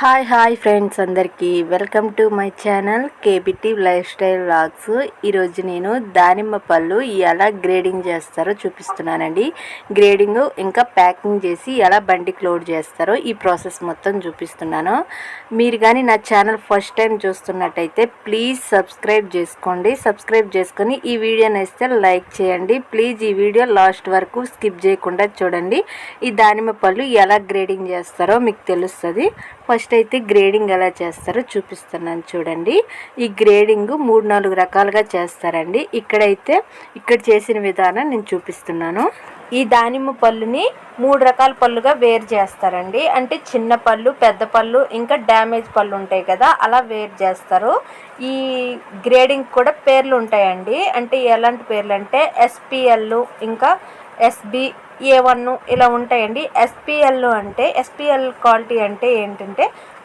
Hi hi friends అందరికీ. Welcome to my channel KBT lifestyle vlogs. ఈరోజు నేను దానిమ్మ పళ్ళు ఎలా గ్రేడింగ్ చేస్తారో చూపిస్తున్నానండి. గ్రేడింగ్ ఇంకా ప్యాకింగ్ చేసి ఎలా బండికి లోడ్ చేస్తారో ఈ ప్రాసెస్ మొత్తం చూపిస్తున్నాను. మీరు కానీ నా ఛానల్ ఫస్ట్ టైం చూస్తున్నట్టయితే ప్లీజ్ సబ్స్క్రైబ్ చేసుకోండి. సబ్స్క్రైబ్ చేసుకొని ఈ వీడియోని ఇస్తే లైక్ చేయండి. ప్లీజ్ ఈ వీడియో లాస్ట్ వరకు స్కిప్ చేయకుండా చూడండి. ఈ దానిమ్మ పళ్ళు ఎలా గ్రేడింగ్ చేస్తారో మీకు తెలుస్తుంది. ఫస్ట్ అయితే గ్రేడింగ్ ఎలా చేస్తారో చూపిస్తున్నాను చూడండి. ఈ గ్రేడింగ్ మూడు నాలుగు రకాలుగా చేస్తారండి. ఇక్కడైతే ఇక్కడ చేసిన విధానం నేను చూపిస్తున్నాను. ఈ దానిమ్మ పళ్ళుని మూడు రకాల పళ్ళుగా వేరు చేస్తారండి. అంటే చిన్న పళ్ళు పెద్ద పళ్ళు ఇంకా డ్యామేజ్ పళ్ళు ఉంటాయి కదా అలా వేరు చేస్తారు. ఈ గ్రేడింగ్ కూడా పేర్లు ఉంటాయండి. అంటే ఎలాంటి పేర్లు అంటే ఎస్పిఎల్ ఇంకా ఎస్బి ఏ వన్ ఇలా ఉంటాయండి. ఎస్పిఎల్ అంటే ఎస్పిఎల్ క్వాలిటీ అంటే ఏంటంటే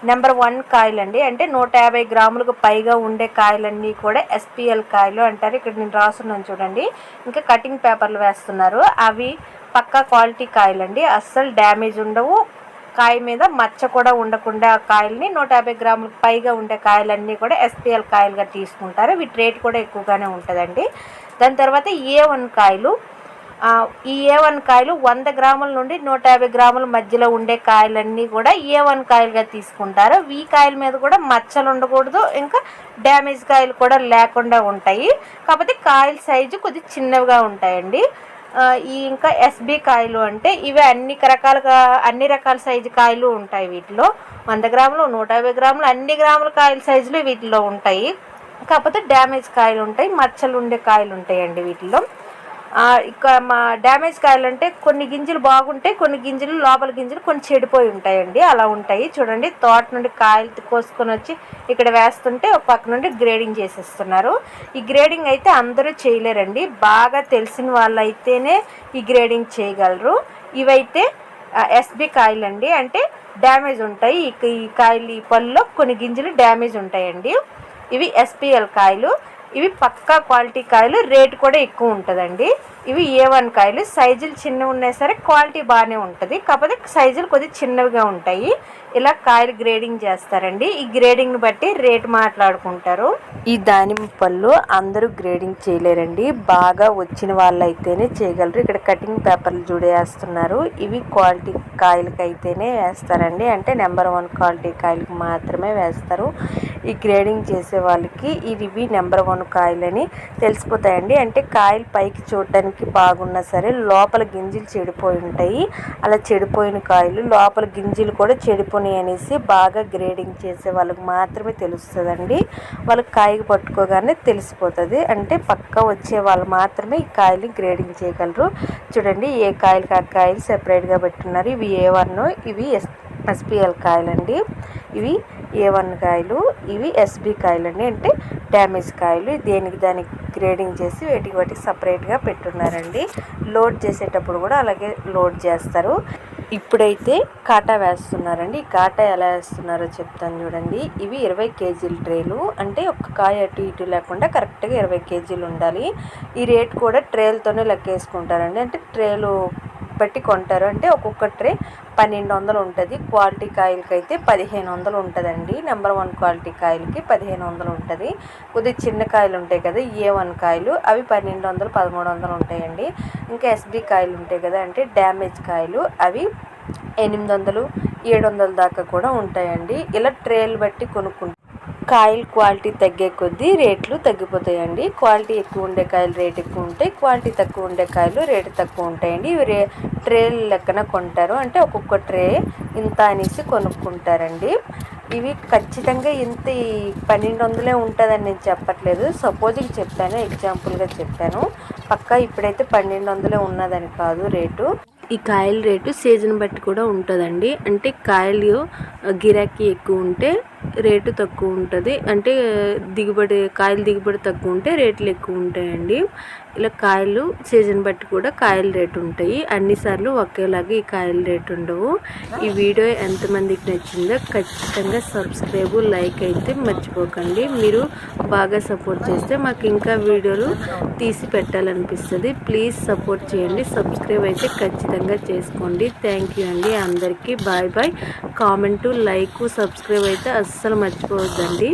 నెంబర్ వన్ కాయలు అండి అంటే నూట యాభై గ్రాములకు పైగా ఉండే కాయలన్నీ కూడా ఎస్పిఎల్ కాయలు అంటారు. ఇక్కడ నేను రాస్తున్నాను చూడండి. ఇంకా కటింగ్ పేపర్లు వేస్తున్నారు. అవి పక్కా క్వాలిటీ కాయలండి. అస్సలు డ్యామేజ్ ఉండవు. కాయ మీద మచ్చ కూడా ఉండకుండా కాయల్ని నూట యాభై గ్రాములకు పైగా ఉండే కాయలన్నీ కూడా ఎస్పిఎల్ కాయలుగా తీసుకుంటారు. వీటి రేట్ కూడా ఎక్కువగానే ఉంటుందండి. దాని తర్వాత ఏ వన్ కాయలు ఈ ఏ వన్ కాయలు వంద గ్రాముల నుండి నూట యాభై గ్రాముల మధ్యలో ఉండే కాయలన్నీ కూడా ఏ వన్ కాయలుగా తీసుకుంటారు. ఈ కాయల మీద కూడా మచ్చలు ఉండకూడదు ఇంకా డ్యామేజ్ కాయలు కూడా లేకుండా ఉంటాయి. కాకపోతే కాయల సైజు కొద్దిగా చిన్నవిగా ఉంటాయండి. ఈ ఇంకా ఎస్బీ కాయలు అంటే ఇవి అన్ని రకాలుగా అన్ని రకాల సైజు కాయలు ఉంటాయి వీటిలో. వంద గ్రాములు నూట యాభై గ్రాములు అన్ని గ్రాముల కాయల సైజులు వీటిలో ఉంటాయి. కాకపోతే డ్యామేజ్ కాయలు ఉంటాయి మచ్చలు ఉండే కాయలు ఉంటాయండి వీటిలో. ఇక మా డ్యామేజ్ కాయలంటే కొన్ని గింజలు బాగుంటాయి కొన్ని గింజలు లోపల గింజలు కొన్ని చెడిపోయి ఉంటాయండి. అలా ఉంటాయి. చూడండి తోట నుండి కాయలు కోసుకొని వచ్చి ఇక్కడ వేస్తుంటే ఒక పక్క నుండి గ్రేడింగ్ చేసేస్తున్నారు. ఈ గ్రేడింగ్ అయితే అందరూ చేయలేరండి. బాగా తెలిసిన వాళ్ళు అయితేనే ఈ గ్రేడింగ్ చేయగలరు. ఇవైతే ఎస్బి కాయలు అండి అంటే డ్యామేజ్ ఉంటాయి. ఈ కాయలు ఈ పళ్ళలో కొన్ని గింజలు డ్యామేజ్ ఉంటాయండి. ఇవి ఎస్పిఎల్ కాయలు. ఇవి పక్కా క్వాలిటీ కాయలు రేటు కూడా ఎక్కువ ఉంటుందండి. ఇవి ఏ వన్ కాయలు సైజులు చిన్నవి ఉన్నా సరే క్వాలిటీ బాగానే ఉంటుంది. కాకపోతే సైజులు కొద్దిగా చిన్నవిగా ఉంటాయి. ఇలా కాయలు గ్రేడింగ్ చేస్తారండి. ఈ గ్రేడింగ్ని బట్టి రేటు మాట్లాడుకుంటారు. ఈ దానిమ్మ పళ్ళు అందరూ గ్రేడింగ్ చేయలేరండి. బాగా వచ్చిన వాళ్ళు అయితేనే చేయగలరు. ఇక్కడ కటింగ్ పేపర్లు జుడేస్తున్నారు ఇవి క్వాలిటీ కాయలకి అయితేనే వేస్తారండి. అంటే నెంబర్ వన్ క్వాలిటీ కాయలకి మాత్రమే వేస్తారు. ఈ గ్రేడింగ్ చేసే వాళ్ళకి ఇవి నెంబర్ వన్ కాయలని తెలిసిపోతాయండి. అంటే కాయలు పైకి చూడడానికి బాగున్నా సరే లోపల గింజలు చెడిపోయి ఉంటాయి. అలా చెడిపోయిన కాయలు లోపల గింజలు కూడా చెడిపోయినాయి అనేసి బాగా గ్రేడింగ్ చేసే వాళ్ళకి మాత్రమే తెలుస్తుందండి. వాళ్ళకి కాయకు పట్టుకోగానే తెలిసిపోతుంది. అంటే పక్క వచ్చే వాళ్ళు మాత్రమే ఈ కాయలు గ్రేడింగ్ చేయగలరు. చూడండి ఏ కాయలకి ఆ కాయలు సెపరేట్గా పెట్టున్నారు. ఇవి ఏ వన్ ఇవి ఎస్ ఎస్పిఎల్ కాయలండి ఇవి ఏ వన్ కాయలు ఇవి ఎస్బి కాయలు అండి అంటే డ్యామేజ్ కాయలు. దేనికి దానికి గ్రేడింగ్ చేసి వేటికి వాటికి సపరేట్గా పెట్టున్నారండి. లోడ్ చేసేటప్పుడు కూడా అలాగే లోడ్ చేస్తారు. ఇప్పుడైతే కాటా వేస్తున్నారండి. కాటా ఎలా వేస్తున్నారో చెప్తాను చూడండి. ఇవి ఇరవై కేజీల ట్రేలు. అంటే ఒక్క కాయ అటు ఇటు లేకుండా కరెక్ట్గా ఇరవై కేజీలు ఉండాలి. ఈ రేట్ కూడా ట్రేలతోనే లెక్కేసుకుంటారండి. అంటే ట్రేలు బట్టి కొంటారు. అంటే ఒక్కొక్క ట్రే పన్నెండు వందలు ఉంటుంది. క్వాలిటీ కాయలకి అయితే పదిహేను వందలు ఉంటుందండి. నెంబర్ వన్ క్వాలిటీ కాయలకి పదిహేను వందలు ఉంటుంది. కొద్దిగా చిన్న కాయలు ఉంటాయి కదా ఏ వన్ కాయలు అవి పన్నెండు వందలు పదమూడు వందలు ఉంటాయండి. ఇంకా ఎస్బి కాయలు ఉంటాయి కదా అంటే డ్యామేజ్ కాయలు అవి ఎనిమిది వందలు ఏడు వందల దాకా కూడా ఉంటాయండి. ఇలా ట్రేలు బట్టి కొనుక్కుంటాం కాయలు క్వాలిటీ తగ్గే కొద్దీ రేట్లు తగ్గిపోతాయండి. క్వాలిటీ ఎక్కువ ఉండే కాయలు రేట్ ఎక్కువ ఉంటాయి. క్వాలిటీ తక్కువ ఉండే కాయలు రేటు తక్కువ ఉంటాయండి. ఇవి రే ట్రేల లెక్కన కొంటారు. అంటే ఒక్కొక్క ట్రే ఇంత అనేసి కొనుక్కుంటారండి. ఇవి ఖచ్చితంగా ఇంత పన్నెండు వందలే ఉంటుందని నేను చెప్పట్లేదు. సపోజింగ్ చెప్పాను ఎగ్జాంపుల్గా చెప్పాను పక్కా ఇప్పుడైతే పన్నెండు వందలే ఉన్నదని కాదు రేటు. ఈ కాయల రేటు సీజన్ బట్టి కూడా ఉంటుందండి. అంటే కాయలు గిరాకీ ఎక్కువ ఉంటే రేటు తక్కువ ఉంటుంది. అంటే దిగుబడి కాయలు దిగుబడి తక్కువ ఉంటే రేట్లు ఎక్కువ ఉంటాయండి. ఇలా కాయలు సీజన్ బట్టి కూడా కాయల రేటు ఉంటాయి. అన్నిసార్లు ఒకేలాగా ఈ కాయల రేటు ఉండవు. ఈ వీడియో ఎంతమందికి నచ్చిందో ఖచ్చితంగా సబ్స్క్రైబ్ లైక్ అయితే మర్చిపోకండి. మీరు బాగా సపోర్ట్ చేస్తే మాకు ఇంకా వీడియోలు తీసి పెట్టాలనిపిస్తుంది. ప్లీజ్ సపోర్ట్ చేయండి. సబ్స్క్రైబ్ అయితే ఖచ్చితంగా చేసుకోండి. థ్యాంక్ యూ అండి. అందరికీ bye bye. Comment like subscribe అయితే అస్సలు మర్చిపోవద్దండి.